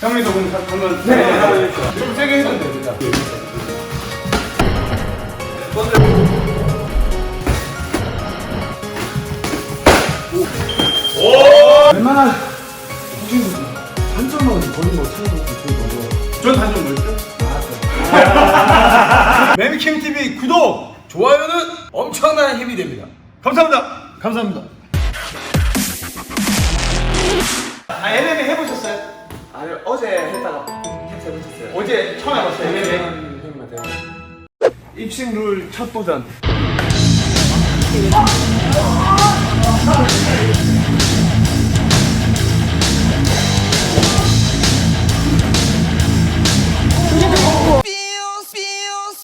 형님도 그럼 자- 한번 네. 좀 세게 해도 됩니다. 웬만한 후진구지 한점은 거는 거수 있고 너무 전 단점 뭐였죠? 매미킴 TV 구독, 좋아요는 엄청난 힘이 됩니다. 감사합니다. 감사합니다. 아, MMA 해보셨어요? 아니 어제 했다가 캡스 해보셨어요? 어제 처음 해봤어요. MMA. 형님한테 입식 룰 첫 도전.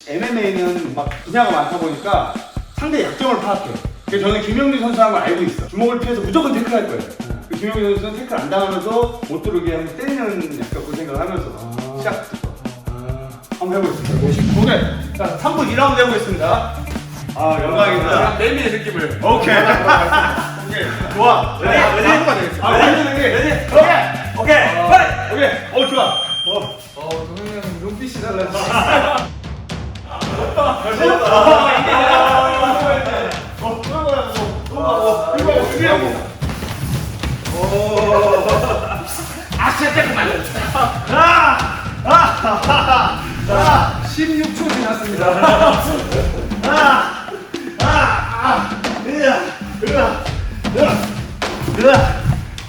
MMA는 막 분야가 많다 보니까 상대 약점을 파악해. 그래서 저는 김영준 선수하고 알고 있어. 주먹을 피해서 무조건 태클할 거예요. 그 김영준 선수는 태클 안 당하면서 못 들어오게 하면 때리는 약간 그 생각을 하면서 시작부터. 한번 해보겠습니다. 오케이. 자, 3분 2라운드 해보겠습니다. 아, 영광입니다. 멜미의 느낌을 오케이. 오케이. 좋아. 레디? 레디? 아, 완전히. 레디? 오케이. 오케이. 파이! 오케이. 어, 좋아. 어. 어 동현이 형 눈빛이 달라졌어 아, 16초 지났습니다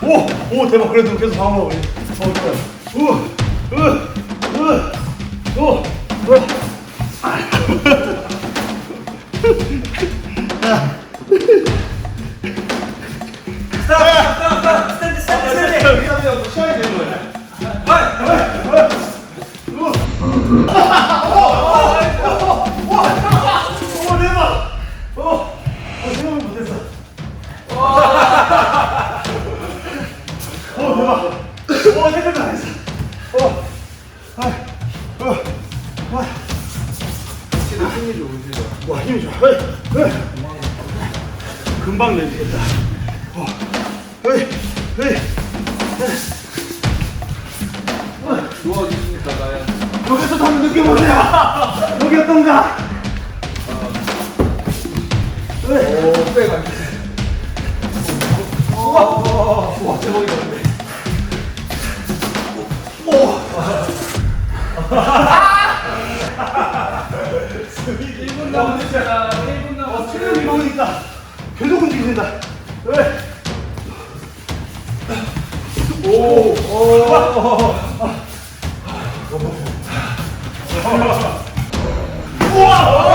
오! 오, 대박. 그래도 계속 방어 오네. 어, 좋아. 우! 으! 으! 오! 오! 스탠 와 힘이 좋아. 에이, 에이. 금방 내리겠다. 어. 에이, 에이. 누워주시니까 나야 여기서 한번 느껴보세요. 여기 어떤가? 오 빼가 우와 대박이다 근데 남았잖아 1분 남았어 체력이 먹으니까 계속 움직인다. 에 이. 아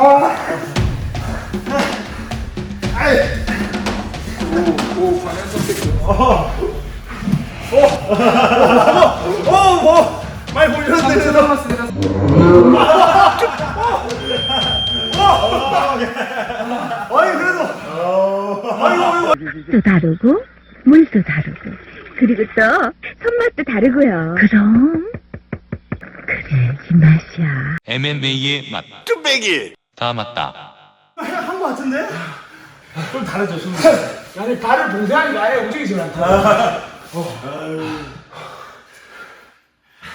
아. 아이. 오 오 방향 선택 어, 뭐, 많이 보셨는데. 3초 남았습니다 아니, 그래도. 아이고, 아이고. 또 다르고 물도 다르고 그리고 또 손맛도 다르고요. 그럼 그래 이 맛이야. MMA의 맛. 뚝배기. 다 맞다. 한거 같은데? 좀 다르죠, 숨. 아니 발을 봉쇄하니까 아예 움직이지 않다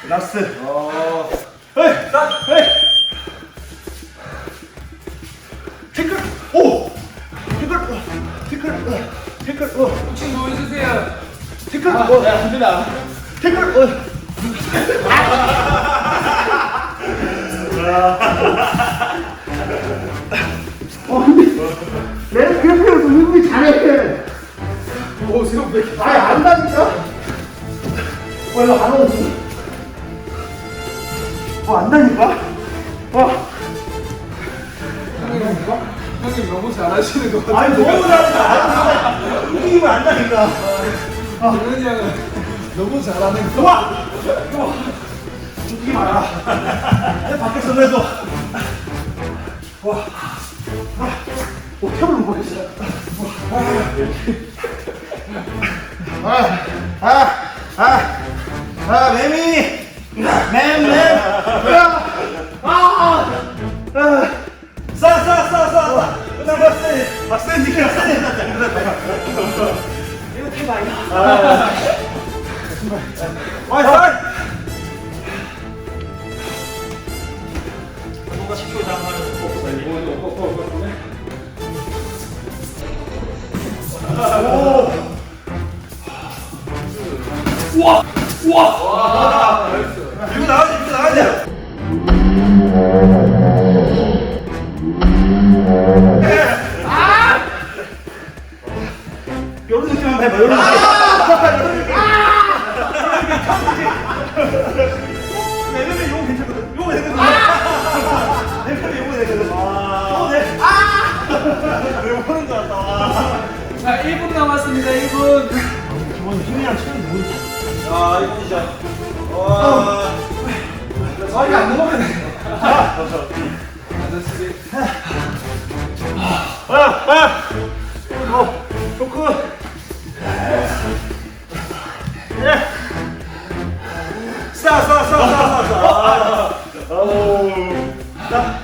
라스트. 어. 헤이, 나, 헤이. 태클. 오. 태클. 어, 태클. 어, 태클. 어. 혹시 보여주세요 태클. 어, 야, 힘들다. 태클. 어. 어, 근데 내가 그렇게 해도 은근히 잘해. 오 생각보다 아예 안다니까? 어, 이거 안 오지? 어, 안다니까? 어. 형님 형님 너무 잘하시는 것 같아요 아니, 너무 잘한다. 움직이면 안다니까. 동현이 형은 너무 잘하는 거 와! 와! 마라. 내 밖에서 내도. 와. 아, 오, 탭을 못 보겠어. 아, 아, 아, 아, 매미. 맴, 맴. 아, 아, 아. 싸, 싸, 싸, 싸, 싸. 나 박스, 박스, 니가 싸. 이거 탭 아니야. 와이, 와 이거 나가야 돼, 이거 나가야 돼. 요런 느낌 한번 해봐, 요런 느낌. 뭐지? 아, 이거 진짜. 와. 아 이거 안 넘어가네 아, 아. 어, 좋고. 예. 싸, 싸, 싸, 싸, 싸, 싸. 어우. 자.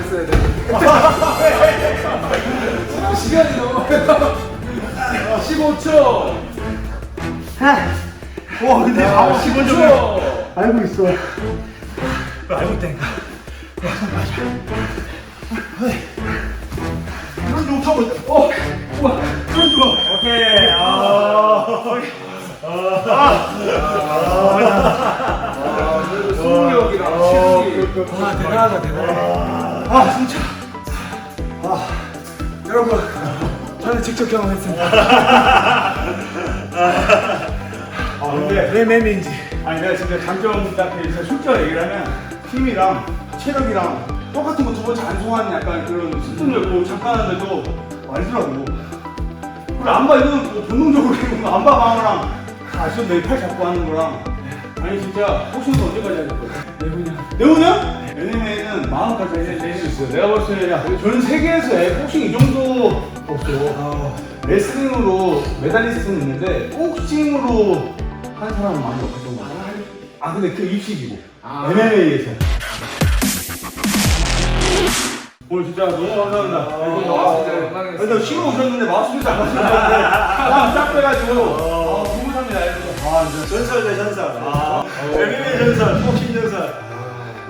했어야 돼 시간이 넘어요 15초 와, 근데 아무 15초 알고 있어. 알고 있다니까. 이런 좀 타고 있다. 어, 우와, 이런 좀. 오케이. 아, 승부욕이랑 체력이 아, 대단하다, 대단하다. 아, 진짜. 아, 여러분, 저는 직접 경험했습니다. 아, 근데 왜 매미인지. 아니, 내가 진짜 장점 딱 진짜 솔직하게 얘기를 하면 힘이랑 체력이랑 똑같은 거두안 송하는 약간 그런 습득력도 잠깐 하는데도 알더라고. 그리고 안봐 이거는 뭐 본능적으로 이런 거 안봐 방어랑 아시죠? 내팔 잡고 하는 거랑 아니 진짜 복싱도 언제까지 할 거야? 내후년 내후 년? NMA는 마음까지 할수 있어요. 내가 봤을 때 야, 전 세계에서 복싱 이 정도 없어. 레슬링으로 메달리스트는 있는데 복싱으로 한 사람은 많이 없었던 거 같아 아 근데 그 입식이고. MMA에서. 오늘 진짜 너무 감사합니다. 아, 진짜 영광이었어요. 근데 쉬고 오셨는데 마우스피스 안 하셨는데 딱 빼가지고. 아, 너무 삽니다 아 진짜 전설 대 전설. 아, MMA 전설 복싱 전설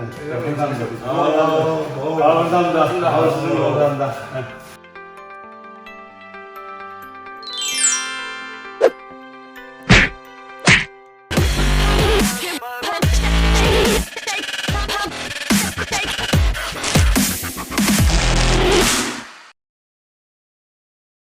감사합니다. 아, 감사합니다. 아, 감사합니다